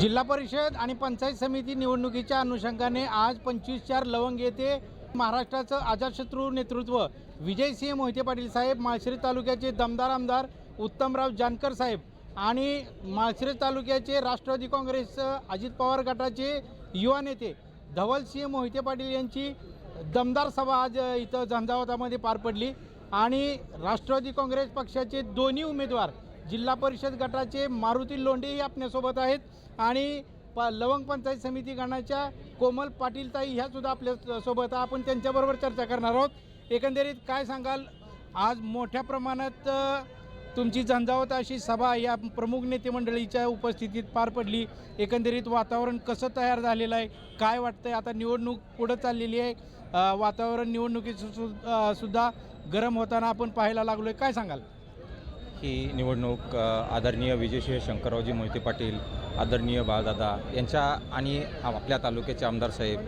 जिल्हा परिषद आणि पंचायत समिती निवडणुकीच्या अनुषंगाने आज पंचवीस चार लवंग येथे महाराष्ट्राचं अजातशत्रू नेतृत्व विजयसिंह मोहिते पाटील साहेब माळशिरस तालुक्याचे दमदार आमदार उत्तमराव जानकर साहेब आणि माळशिरस तालुक्याचे राष्ट्रवादी काँग्रेस अजित पवार गटाचे युवा नेते धवलसिंह मोहिते पाटील यांची दमदार सभा आज इथं झंझावतामध्ये पार पडली. आणि राष्ट्रवादी काँग्रेस पक्षाचे दोन्ही उमेदवार जिल्हा परिषद गटाचे मारुती लोंढेही आपल्यासोबत आहेत आणि प लवंग पंचायत समिती गणाच्या कोमल पाटीलताई ह्यासुद्धा ह्या सुद्धा आपल्यासोबत आपण त्यांच्याबरोबर चर्चा करणार आहोत. एकंदरीत काय सांगाल? आज मोठ्या प्रमाणात तुमची झंझावत अशी सभा या प्रमुख नेते मंडळीच्या उपस्थितीत पार पडली. एकंदरीत वातावरण कसं तयार झालेलं आहे? काय वाटतं आहे आता निवडणूक पुढं चाललेली आहे. वातावरण निवडणुकीचं सु सुद्धा गरम होताना आपण पाहायला लागलो आहे काय सांगाल? ही निवडणूक आदरणीय विजयसिंह शंकररावजी मोहिते पाटील आदरणीय बाळदादा यांच्या आणि आपल्या तालुक्याचे आमदार साहेब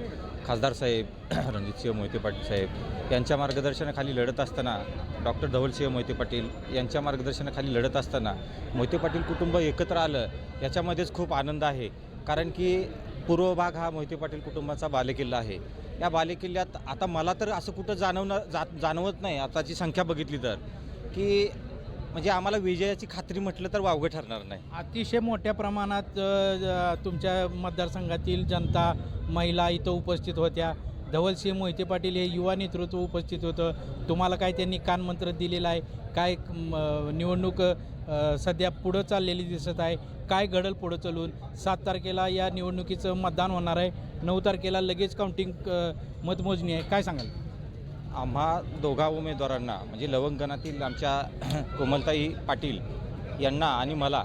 खासदार साहेब रणजितसिंह मोहिते पाटील साहेब यांच्या मार्गदर्शनाखाली लढत असताना डॉक्टर धवलसिंह मोहिते पाटील यांच्या मार्गदर्शनाखाली लढत असताना मोहिते पाटील कुटुंब एकत्र आलं याच्यामध्येच खूप आनंद आहे. कारण की पूर्व भाग हा मोहिते पाटील कुटुंबाचा बालेकिल्ला आहे. या बालेकिल्ल्यात आता मला तर असं कुठं जाणवणं जा जाणवत नाही आताची संख्या बघितली तर की म्हणजे आम्हाला विजयाची खात्री म्हटलं तर वावगं ठरणार नाही. अतिशय मोठ्या प्रमाणात अ, तुमच्या मतदारसंघातील जनता महिला इथं उपस्थित होत्या. धवलसिंह मोहिते पाटील हे युवा नेतृत्व उपस्थित होतं. तुम्हाला काय त्यांनी कानमंत्र दिलेलं आहे? काय म, निवडणूक अ, सध्या पुढं चाललेली दिसत आहे? काय घडल पुढं चालून? सात तारखेला या निवडणुकीचं मतदान होणार आहे. नऊ तारखेला लगेच काउंटिंग अ, मतमोजणी आहे. काय सांगाल? आम्हा दोघा उमेदवारांना म्हणजे लवंगणातील आमच्या कोमलताई पाटील यांना आणि मला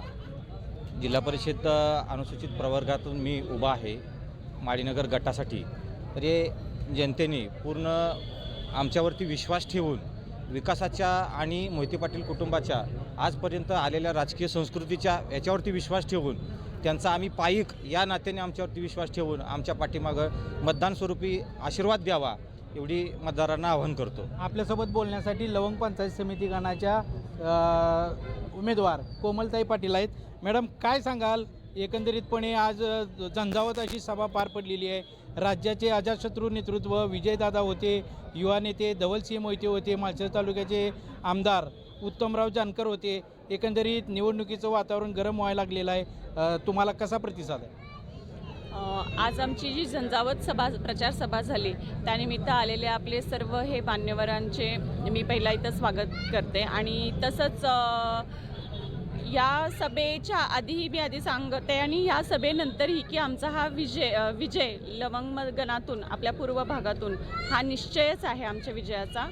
जिल्हा परिषद अनुसूचित प्रवर्गातून मी उभा आहे माळीनगर गटासाठी तर हे जनतेने पूर्ण आमच्यावरती विश्वास ठेवून विकासाच्या आणि मोहिते पाटील कुटुंबाच्या आजपर्यंत आलेल्या राजकीय संस्कृतीच्या याच्यावरती विश्वास ठेवून त्यांचा आम्ही पायिक या नात्याने आमच्यावरती विश्वास ठेवून आमच्या पाठीमागं मतदान स्वरूपी आशीर्वाद द्यावा एवढी मतदारांना आवाहन करतो. आपल्यासोबत बोलण्यासाठी लवंग पंचायत समिती गणाच्या अ, उमेदवार कोमलताई पाटील आहेत. मॅडम काय सांगाल? एकंदरीतपणे आज अ, झंझावत अशी सभा पार पडलेली आहे. राज्याचे अजातशत्रू नेतृत्व विजयदादा होते युवा नेते धवलसिंह मोहिते होते माळशेज तालुक्याचे आमदार उत्तमराव जानकर होते. एकंदरीत निवडणुकीचं वातावरण गरम व्हायला लागलेलं आहे. अ, तुम्हाला कसा प्रतिसाद आहे? आज आमची जी झंझावत सभा प्रचार सभा झाली त्यानिमित्त आलेले आपले सर्व हे मान्यवरांचे मी पहिला इथं स्वागत करते. आणि तसंच या सभेच्या आधीही मी आधी सांगते आणि या सभेनंतरही की आमचा हा विजय विजय लवंगगणातून आपल्या पूर्व भागातून हा निश्चयच आहे आमच्या विजयाचा.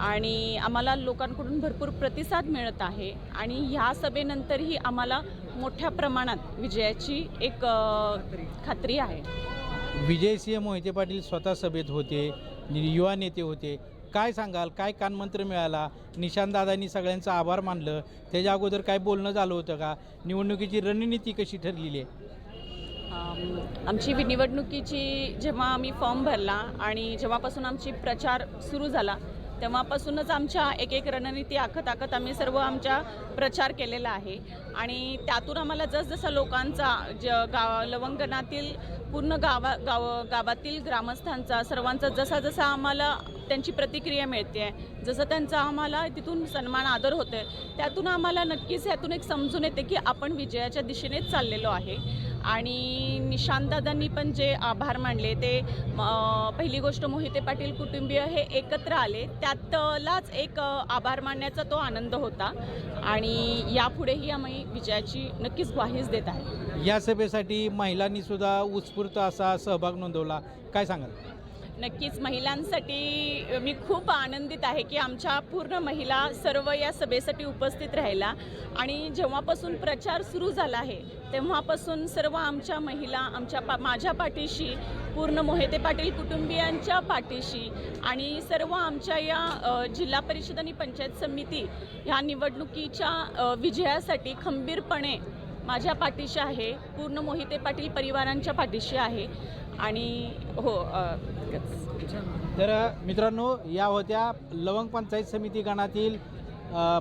आणि आम्हाला लोकांकडून भरपूर प्रतिसाद मिळत आहे. आणि ह्या सभेनंतरही आम्हाला मोठ्या प्रमाणात विजयाची एक खात्री आहे. विजयसिंह मोहिते पाटील स्वतः सभेत होते युवा नेते होते. काय सांगाल? काय कानमंत्र मिळाला? निशांतदादांनी सगळ्यांचं आभार मानलं. त्याच्या अगोदर काय बोलणं झालं होतं का? निवडणुकीची रणनीती कशी ठरलेली आहे? आमची निवडणुकीची जेव्हा आम्ही फॉर्म भरला आणि जेव्हापासून आमची प्रचार सुरू झाला तेव्हापासूनच आमच्या एक एक रणनीती आखत आखत आम्ही सर्व आमच्या प्रचार केलेला आहे. आणि त्यातून आम्हाला जसजसा लोकांचा ज गाव लवंगणातील पूर्ण गावा गाव गावातील ग्रामस्थांचा सर्वांचा जसा जसा आम्हाला त्यांची प्रतिक्रिया मिळते. आहे जसं त्यांचा आम्हाला तिथून सन्मान आदर होतो आहे त्यातून आम्हाला नक्कीच यातून एक समजून येते की आपण विजयाच्या दिशेनेच चाललेलो आहे. आणि निशांतदादांनी पण जे आभार मानले ते पहिली गोष्ट मोहिते पाटील कुटुंबीय हे एकत्र आले. त्यातलाच एक आभार मानण्याचा तो आनंद होता. आणि यापुढेही आम्ही विजयाची नक्कीच ग्वाहीच देत आहे. या सभेसाठी महिलांनी सुद्धा उत्स्फूर्त असा सहभाग नोंदवला. काय सांगाल? नक्कीच महिलांसाठी मी खूप आनंदित आहे की आमच्या पूर्ण महिला सर्व या सभेसाठी उपस्थित राहिला. आणि जेव्हापासून प्रचार सुरू झाला आहे तेव्हापासून सर्व आमच्या महिला आमच्या पा माझ्या पाठीशी पूर्ण मोहिते पाटील कुटुंबियांच्या पाठीशी आणि सर्व आमच्या या जिल्हा परिषद आणि पंचायत समिती ह्या निवडणुकीच्या विजयासाठी खंबीरपणे माझ्या पाठीशी आहे पूर्ण मोहिते पाटील परिवारांच्या पाठीशी आहे. आणि हो तर मित्रांनो या होत्या लवंग पंचायत समिती गणातील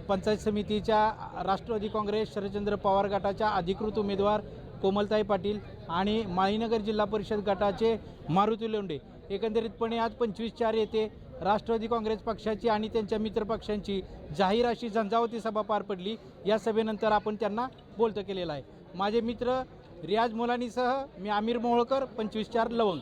पंचायत समितीच्या राष्ट्रवादी काँग्रेस शरदचंद्र पवार गटाच्या अधिकृत उमेदवार कोमलताई पाटील आणि माळीनगर जिल्हा परिषद गटाचे मारुती लोंडे एकंदरीतपणे आज पंचवीस चार येते. राष्ट्रवादी काँग्रेस पक्षाची आणि त्यांच्या मित्रपक्षांची जाहीर अशी झंझावती सभा पार पडली. या सभेनंतर आपण त्यांना बोलतं केलेलं आहे. माझे मित्र रियाज मोलानीसह मी आमिर मोहोळकर पंचवीस चार लवंग.